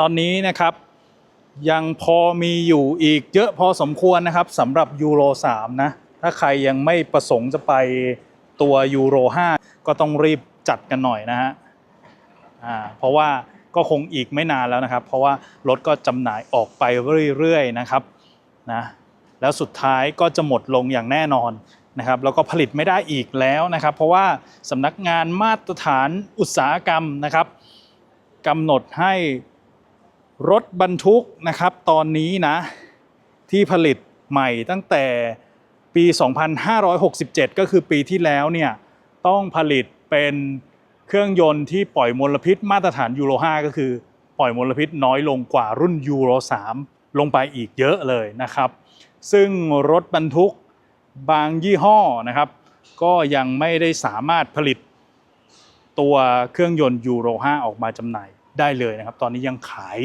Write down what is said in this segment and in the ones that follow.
ตอนนี้นะครับยังพอมีอยู่อีกเยอะพอสมควรนะครับสำหรับยูโร3นะถ้าใครยังไม่ประสงค์จะไปตัวยูโร5ก็ต้องรีบจัดกันหน่อยนะฮะอ่าเพราะว่าก็คงอีกไม่นานแล้วนะครับ เพราะว่ารถก็จำหน่ายออกไปเรื่อยๆนะครับนะแล้วสุดท้ายก็จะหมดลงอย่างแน่นอนนะครับแล้วก็ผลิตไม่ได้อีกแล้วนะครับ เพราะว่าสำนักงานมาตรฐานอุตสาหกรรมนะครับกำหนดให้ รถบรรทุกนะครับตอนนี้นะที่ผลิตใหม่ตั้งแต่ปี 2567 ก็คือปีที่แล้วเนี่ยต้องผลิตเป็นเครื่องยนต์ที่ปล่อยมลพิษมาตรฐานยูโร 5 ก็คือปล่อยมลพิษน้อยลงกว่ารุ่นยูโร 3 ลงไปอีกเยอะเลยนะครับ ซึ่งรถบรรทุกบางยี่ห้อนะครับ ก็ยังไม่ได้สามารถผลิตตัวเครื่องยนต์ยูโร 5 ออกมาจำหน่ายได้เลยนะครับ ตอนนี้ยังขาย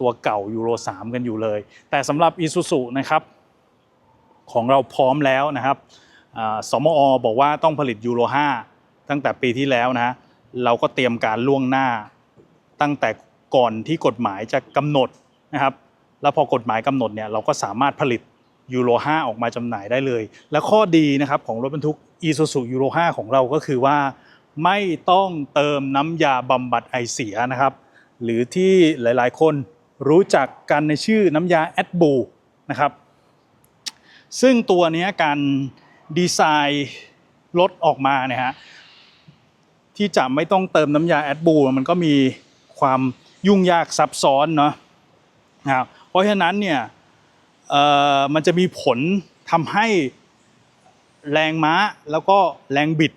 ตัวเก่ายูโร3 กันอยู่เลย แต่สำหรับ Isuzu นะครับของเราพร้อมแล้วนะครับสมอบอกว่าต้องผลิตยูโร5ตั้งแต่ปีที่แล้วนะฮะเราก็เตรียมการล่วงหน้า ตั้งแต่ก่อนที่กฎหมายจะกำหนดนะครับแล้วพอกฎหมายกำหนดเนี่ยเราก็สามารถผลิตยูโร5ออกมาจำหน่ายได้เลย และข้อดีนะครับของรถบรรทุก Isuzu ยูโร5ของเราก็คือว่า ไม่ต้องเติมน้ำยาบำบัดไอเสียนะครับ หรือที่หลายๆคน รู้จักกันในชื่อน้ำยาแอดบูนะครับ ซึ่งตัวนี้การดีไซน์รถออกมาเนี่ยฮะที่จะไม่ต้องเติมน้ำยาแอดบูมันก็มีความยุ่งยากซับซ้อนเนาะนะเพราะฉะนั้นเนี่ยมันจะมีผลทำให้แรงม้าแล้วก็แรงบิด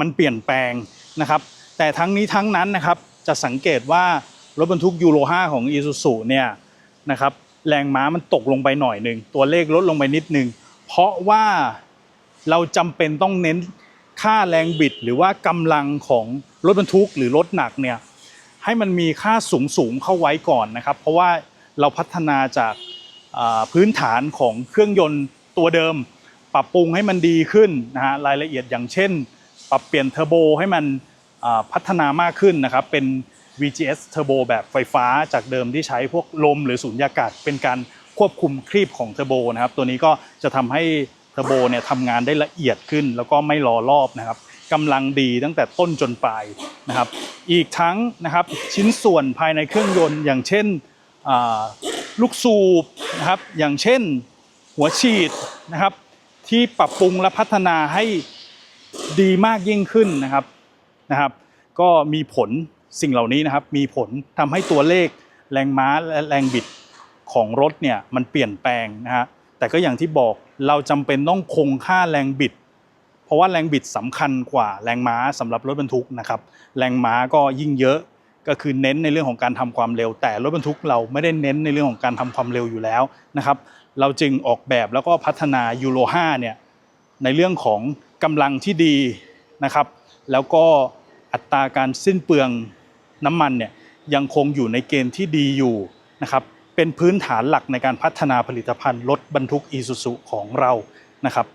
มันเปลี่ยนแปลงนะครับ แต่ทั้งนี้ทั้งนั้นนะครับจะสังเกตว่า รถบรรทุกยูโร5ของ i s u z u เนี่ยนะครับแรงม้ามันตกลงไปหน่อยหนึ่งตัวเลขลดลงไปนิดนึง เพราะว่าเราจำเป็นต้องเน้นค่าแรงบิดหรือว่ากำลังของรถบรรทุกหรือรถหนักเนี่ยให้มันมีค่าสูงสูงๆเข้าไว้ก่อนนะครับ เพราะว่าเราพัฒนาจากพื้นฐานของเครื่องยนต์ตัวเดิม ปรับปรุงให้มันดีขึ้นนะฮะรายละเอียดอย่างเช่น ปรับเปลี่ยนเทอร์โบให้มันพัฒนามากขึ้นนะครับเป็น VGS เทอร์โบแบบไฟฟ้าจากเดิมที่ใช้พวกลมหรือสูญญากาศ เป็นการควบคุมครีบของเทอร์โบนะครับ ตัวนี้ก็จะทำให้เทอร์โบเนี่ยทำงานได้ละเอียดขึ้น แล้วก็ไม่รอรอบนะครับกำลังดีตั้งแต่ต้นจนปลายนะครับ อีกทั้งนะครับชิ้นส่วนภายในเครื่องยนต์ อย่างเช่นลูกสูบนะครับ อย่างเช่นหัวฉีดนะครับ ที่ปรับปรุงและพัฒนาให้ดีมากยิ่งขึ้นนะครับนะครับ ก็มีผล สิ่งเหล่านี้นะครับมีผลทำให้ตัวเลขแรงม้าและแรงบิดของรถเนี่ยมันเปลี่ยนแปลงนะฮะแต่ก็อย่างที่บอกเราจำเป็นต้องคงค่าแรงบิด เพราะว่าแรงบิดสำคัญกว่าแรงม้าสำหรับรถบรรทุกนะครับแรงม้าก็ยิ่งเยอะก็คือเน้นในเรื่องของการทำความเร็ว แต่รถบรรทุกเราไม่ได้เน้นในเรื่องของการทำความเร็วอยู่แล้วนะครับ เราจึงออกแบบแล้วก็พัฒนายูโร5เนี่ยในเรื่องของกำลังที่ดีนะครับ แล้วก็อัตราการสิ้นเปลือง น้ำมันเนี่ยยังคงอยู่ในเกณฑ์ที่ดีอยู่นะครับเป็นพื้นฐานหลักในการพัฒนาผลิตภัณฑ์รถบรรทุกอีซูซุของเรานะครับ